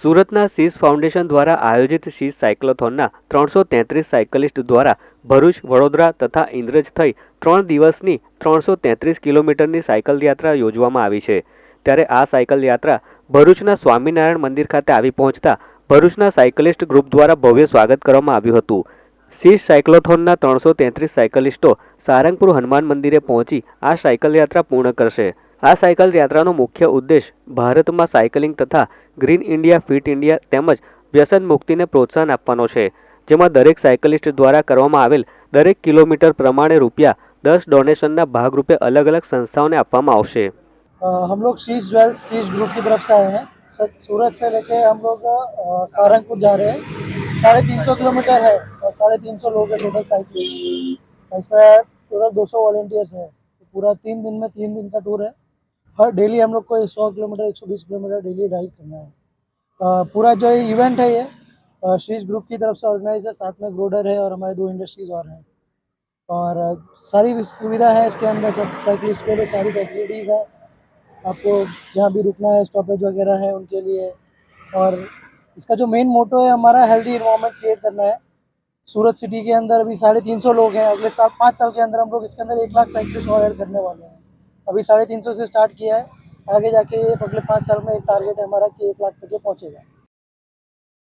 સુરતના શીશ ફાઉન્ડેશન દ્વારા આયોજિત શીશ સાયક્લોથોનના ત્રણસો તેત્રીસ સાયકલિસ્ટ દ્વારા ભરૂચ, વડોદરા તથા ઇન્દ્રજ થઈ ત્રણ દિવસની ત્રણસો તેત્રીસ કિલોમીટરની સાયકલ યાત્રા યોજવામાં આવી છે. ત્યારે આ સાયકલ યાત્રા ભરૂચના સ્વામિનારાયણ મંદિર ખાતે આવી પહોંચતા ભરૂચના સાયકલિસ્ટ ગ્રુપ દ્વારા ભવ્ય સ્વાગત કરવામાં આવ્યું હતું. શીશ સાયક્લોથોનના ત્રણસો તેત્રીસ સાયકલિસ્ટો સારંગપુર હનુમાન મંદિરે પહોંચી આ સાયકલ યાત્રા પૂર્ણ કરશે. આ સાયકલ યાત્રાનો મુખ્ય ઉદ્દેશ ભારતમાં સાયકલિંગ તથા ગ્રીન ઇન્ડિયા ફિટ ઇન્ડિયા તેમજ વ્યસન મુક્તિને પ્રોત્સાહન આપવાનો છે જેમાં દરેક સાયકલિસ્ટ દ્વારા કરવામાં આવેલ દરેક કિલોમીટર પ્રમાણે રૂપિયા દસ ડોનેશનના ભાગરૂપે અલગ અલગ સંસ્થાઓને આપવામાં આવશે अ, हम लोग शीश ज्वेल्स शीश ग्रुप की तरफ से आए हैं सर सूरत से लेके हम लोग अ, सहारनपुर जा रहे हैं साढ़े तीन सौ किलोमीटर है और साढ़े तीन सौ लोग हैं टोटल साइकिल इसमें टोटल दो सौ वॉल्टियर्स हैं तो पूरा तीन दिन में तीन दिन का टूर है हर डेली हम लोग को सौ किलोमीटर, एक सौ बीस किलोमीटर डेली ड्राइव करना है। पूरा जो इवेंट है ये शीश ग्रुप की तरफ़ से ऑर्गेनाइज है, साथ में ग्रोडर है और हमारे दो इंडस्ट्रीज़ और हैं। और सारी सुविधा है इसके अंदर, सब साइकिलिस्ट के लिए सारी फैसिलिटीज़ हैं। आपको जहाँ भी रुकना है स्टॉपेज वगैरह है उनके लिए। और इसका जो मेन मोटो है, हमारा हेल्दी इन्वायरमेंट क्रिएट करना है। सूरत सिटी के अंदर अभी साढ़े तीन सौ लोग हैं, अगले साल, पाँच साल के अंदर हम लोग इसके अंदर एक लाख साइकिलिस्ट और ऐड करने वाले हैं। अभी साढ़े तीन सौ से स्टार्ट किया है आगे जाके ये अगले पाँच साल में एक टारगेट है हमारा कि एक लाख तक ये पहुँचेगा